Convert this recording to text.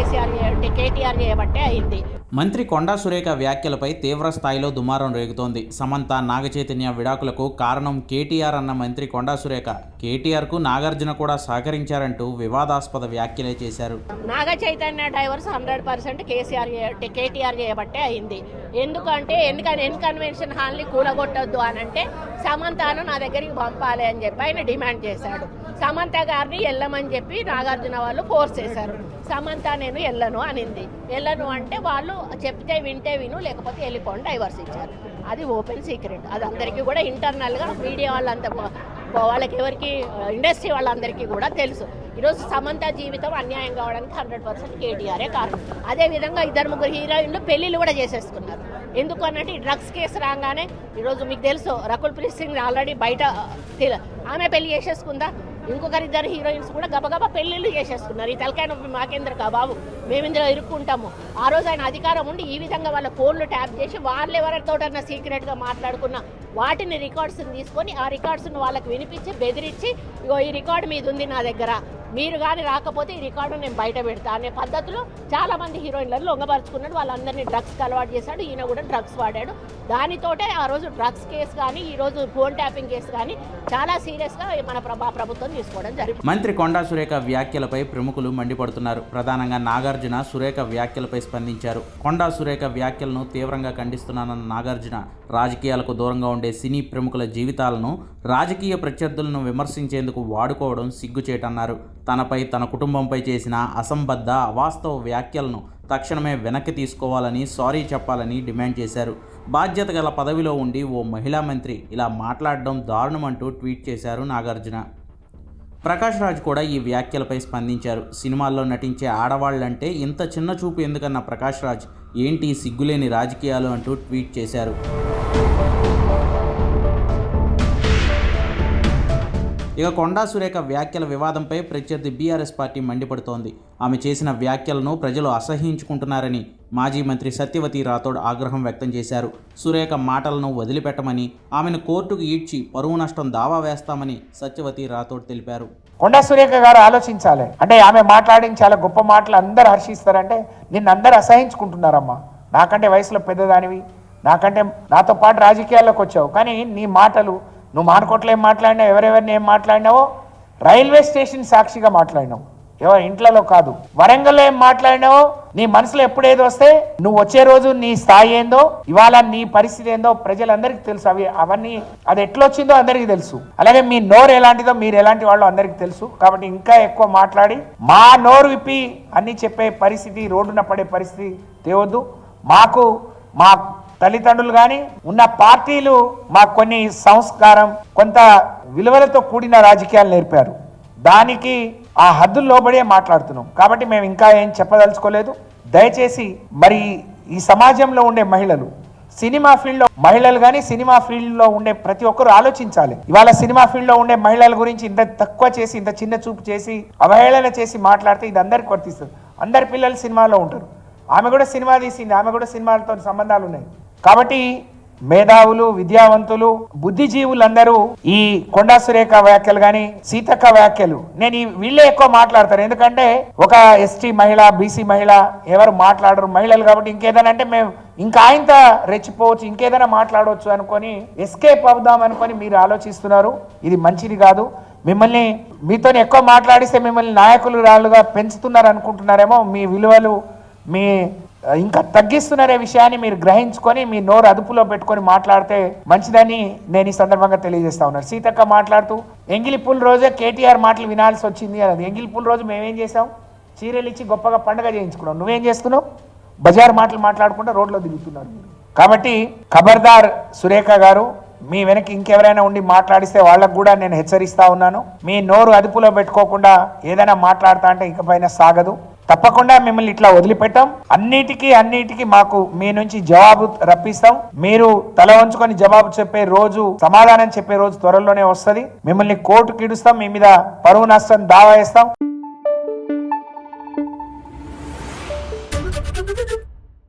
కేసీఆర్ చేయబట్టే కేటీఆర్ చేయబట్టే అయింది. మంత్రి కొండా సురేఖ వ్యాఖ్యలపై తీవ్ర స్థాయిలో దుమారం రేగుతోంది. సమంత నాగచైతన్య విడాకులకు కారణం కేటీఆర్ అన్న మంత్రి కొండా సురేఖ. కేటీఆర్కు నాగార్జున కూడా సహకరించారంటూ వివాదాస్పద వ్యాఖ్యలే చేశారు. Naga Chaitanya divorce hundred percent KCR KTR చేయబట్టే అయింది. ఎందుకంటే ఎందుకని ఎన్ కన్వెన్షన్ హాల్ని కూలగొట్టొద్దు అని అంటే సమంతను నా దగ్గరికి పంపాలి అని చెప్పి ఆయన డిమాండ్ చేశాడు. సమంత గారిని వెళ్ళమని చెప్పి నాగార్జున వాళ్ళు ఫోర్స్ చేశారు. సమంత నేను వెళ్ళను అనింది. వెళ్ళను అంటే వాళ్ళు చెప్తే వింటే విను లేకపోతే వెళ్ళిపోండి డైవర్స్ ఇచ్చారు. అది ఓపెన్ సీక్రెట్ అది అందరికీ కూడా ఇంటర్నల్గా మీడియా వాళ్ళంతా వాళ్ళకి ఎవరికి ఇండస్ట్రీ వాళ్ళందరికీ కూడా తెలుసు. ఈరోజు సమంత జీవితం అన్యాయం కావడానికి హండ్రెడ్ పర్సెంట్ కేటీఆరే కారణం. అదేవిధంగా ఇద్దరు ముగ్గురు హీరోయిన్లు పెళ్ళిళ్ళు కూడా చేసేసుకున్నారు. ఎందుకు అన్నట్టు డ్రగ్స్ కేసు రాగానే ఈరోజు మీకు తెలుసు రకుల్ ప్రీత్ సింగ్ ఆల్రెడీ బయట ఆమె పెళ్ళి చేసేసుకుందా? ఇంకొకరిద్దరు హీరోయిన్స్ కూడా గబగబా పెళ్ళిళ్ళు చేసేస్తున్నారు ఈ తలకాయ నొప్పి మాకేంద్ర బాబు? మేమిందులో ఇరుక్కుంటాము. ఆ రోజు ఆయన అధికారం ఉండి ఈ విధంగా వాళ్ళ ఫోన్లు ట్యాప్ చేసి వాళ్ళు ఎవరితోటన్నా సీక్రెట్గా మాట్లాడుకున్న వాటిని రికార్డ్స్ని తీసుకొని ఆ రికార్డ్స్ను వాళ్ళకి వినిపించి బెదిరించి ఇగో ఈ రికార్డు మీద ఉంది నా దగ్గర. మీరు కానీ రాకపోతే ఈ రికార్డు నేను బయట పెడతా అనే పద్ధతిలో చాలామంది హీరోయిన్లను లొంగపరుచుకున్నాడు. వాళ్ళందరినీ డ్రగ్స్కి అలవాటు చేశాడు. ఈయన కూడా డ్రగ్స్ వాడాడు. దానితోటే ఆ రోజు డ్రగ్స్ కేసు కానీ ఈరోజు ఫోన్ ట్యాపింగ్ కేసు కానీ చాలా సీరియస్గా మన ప్రభా ప్రభుత్వం తీసుకోవడం జరిగింది. మంత్రి కొండా సురేఖ వ్యాఖ్యలపై ప్రముఖులు మండిపడుతున్నారు. ప్రధానంగా నాగార్జున సురేఖ వ్యాఖ్యలపై స్పందించారు. కొండా సురేఖ వ్యాఖ్యలను తీవ్రంగా ఖండిస్తున్నానన్న నాగార్జున రాజకీయాలకు దూరంగా ఉండే సినీ ప్రముఖుల జీవితాలను రాజకీయ ప్రత్యర్థులను విమర్శించేందుకు వాడుకోవడం సిగ్గుచేటన్నారు. తనపై తన కుటుంబంపై చేసిన అసంబద్ధ అవాస్తవ వ్యాఖ్యలను తక్షణమే వెనక్కి తీసుకోవాలని సారీ చెప్పాలని డిమాండ్ చేశారు. బాధ్యత గల పదవిలో ఉండి ఓ మహిళా మంత్రి ఇలా మాట్లాడడం దారుణమంటూ ట్వీట్ చేశారు నాగార్జున. ప్రకాష్ రాజ్ కూడా ఈ వ్యాఖ్యలపై స్పందించారు. సినిమాల్లో నటించే ఆడవాళ్ళంటే ఇంత చిన్న చూపు ఎందుకన్న ప్రకాష్ రాజ్ ఏంటి సిగ్గులేని రాజకీయాలు అంటూ ట్వీట్ చేశారు. ఇక కొండా సురేఖ వ్యాఖ్యల వివాదంపై ప్రత్యర్థి బీఆర్ఎస్ పార్టీ మండిపడుతోంది. ఆమె చేసిన వ్యాఖ్యలను ప్రజలు అసహ్యించుకుంటున్నారని మాజీ మంత్రి సత్యవతి రాథోడ్ ఆగ్రహం వ్యక్తం చేశారు. సురేఖ మాటలను వదిలిపెట్టమని ఆమెను కోర్టుకు ఈడ్చి పరువు నష్టం దావా వేస్తామని సత్యవతి రాథోడ్ తెలిపారు. కొండా సురేఖ గారు ఆలోచించాలి. అంటే ఆమె మాట్లాడిన చాలా గొప్ప మాటలు అందరు హర్షిస్తారంటే నిన్ను అందరు అసహించుకుంటున్నారమ్మా. నాకంటే వయసులో పెద్దదానివి నాకంటే నాతో పాటు రాజకీయాల్లోకి వచ్చావు. కానీ నీ మాటలు నువ్వు మార్కొట్లో ఏం మాట్లాడినావు? ఎవరెవరిని ఏం మాట్లాడినావో? రైల్వే స్టేషన్ సాక్షిగా మాట్లాడినావు. ఎవరి? ఇంట్లలో కాదు. వరంగల్లో ఏం మాట్లాడినావో? నీ మనసులో ఎప్పుడేది వస్తే నువ్వు వచ్చే రోజు నీ స్థాయి ఏందో ఇవాళ నీ పరిస్థితి ఏందో ప్రజలందరికీ తెలుసు. అవి అవన్నీ అది ఎట్లా వచ్చిందో అందరికీ తెలుసు. అలాగే మీ నోరు ఎలాంటిదో మీరు ఎలాంటి వాళ్ళు అందరికీ తెలుసు. కాబట్టి ఇంకా ఎక్కువ మాట్లాడి మా నోరు విప్పి అన్ని చెప్పే పరిస్థితి రోడ్డున పడే పరిస్థితి తేవద్దు. మాకు మా తల్లిదండ్రులు కానీ ఉన్న పార్టీలు మాకు కొన్ని సంస్కారం కొంత విలువలతో కూడిన రాజకీయాలు నేర్పారు. దానికి ఆ హద్దులు లోబడే మాట్లాడుతున్నాం. కాబట్టి మేము ఇంకా ఏం చెప్పదలుచుకోలేదు. దయచేసి మరి ఈ సమాజంలో ఉండే మహిళలు సినిమా ఫీల్డ్లో మహిళలు కానీ సినిమా ఫీల్డ్లో ఉండే ప్రతి ఒక్కరు ఆలోచించాలి. ఇవాళ సినిమా ఫీల్డ్లో ఉండే మహిళల గురించి ఇంత తక్కువ చేసి ఇంత చిన్న చూపు చేసి అవహేళన చేసి మాట్లాడితే ఇది అందరికి వర్తిస్తుంది. అందరి పిల్లలు సినిమాలో ఉంటారు. ఆమె కూడా సినిమా తీసింది ఆమె కూడా సినిమాలతో సంబంధాలు ఉన్నాయి. కాబట్టి మేధావులు విద్యావంతులు బుద్ధిజీవులందరూ ఈ కొండా సురేఖ వ్యాఖ్యలు కానీ సీతక్క వ్యాఖ్యలు నేను ఈ వీళ్ళే ఎక్కువ మాట్లాడతారు ఎందుకంటే ఒక ఎస్టీ మహిళ బీసీ మహిళ ఎవరు మాట్లాడరు మహిళలు కాబట్టి ఇంకేదైనా అంటే మేము ఇంకా ఆయంత రెచ్చిపోవచ్చు ఇంకేదైనా మాట్లాడవచ్చు అనుకొని ఎస్కేప్ అవుదాం అనుకొని మీరు ఆలోచిస్తున్నారు. ఇది మంచిది కాదు. మిమ్మల్ని మీతో ఎక్కువ మాట్లాడిస్తే మిమ్మల్ని నాయకులు రాళ్ళుగా పెంచుతున్నారు అనుకుంటున్నారేమో మీ విలువలు మీ ఇంకా తగ్గిస్తున్నారే విషయాన్ని మీరు గ్రహించుకొని మీ నోరు అదుపులో పెట్టుకొని మాట్లాడితే మంచిదని నేను ఈ సందర్భంగా తెలియజేస్తా ఉన్నాను. సీతక్క మాట్లాడుతూ ఎంగిలిపుల్ రోజే కేటీఆర్ మాటలు వినాల్సి వచ్చింది అది ఎంగిలిపుల్ రోజు మేమేం చేసాం చీరలు ఇచ్చి గొప్పగా పండగ చేయించుకున్నాం. నువ్వేం చేస్తున్నావు? బజార్ మాటలు మాట్లాడుకుంటూ రోడ్లో దిగుతున్నారు. కాబట్టి ఖబర్దార్ సురేఖ గారు మీ వెనక ఇంకెవరైనా ఉండి మాట్లాడిస్తే వాళ్ళకు కూడా నేను హెచ్చరిస్తా ఉన్నాను. మీ నోరు అదుపులో పెట్టుకోకుండా ఏదైనా మాట్లాడతా అంటే ఇకపైన సాగదు. తప్పకుండా మిమ్మల్ని ఇట్లా వదిలిపెట్టాం. అన్నిటికీ అన్నిటికీ మాకు మీ నుంచి జవాబు రప్పిస్తాం. మీరు తల వంచుకొని జవాబు చెప్పే రోజు సమాధానం చెప్పే రోజు త్వరలోనే వస్తుంది. మిమ్మల్ని కోర్టు కిడుస్తాం. మీ మీద పరువు నష్టం దావా వేస్తాం.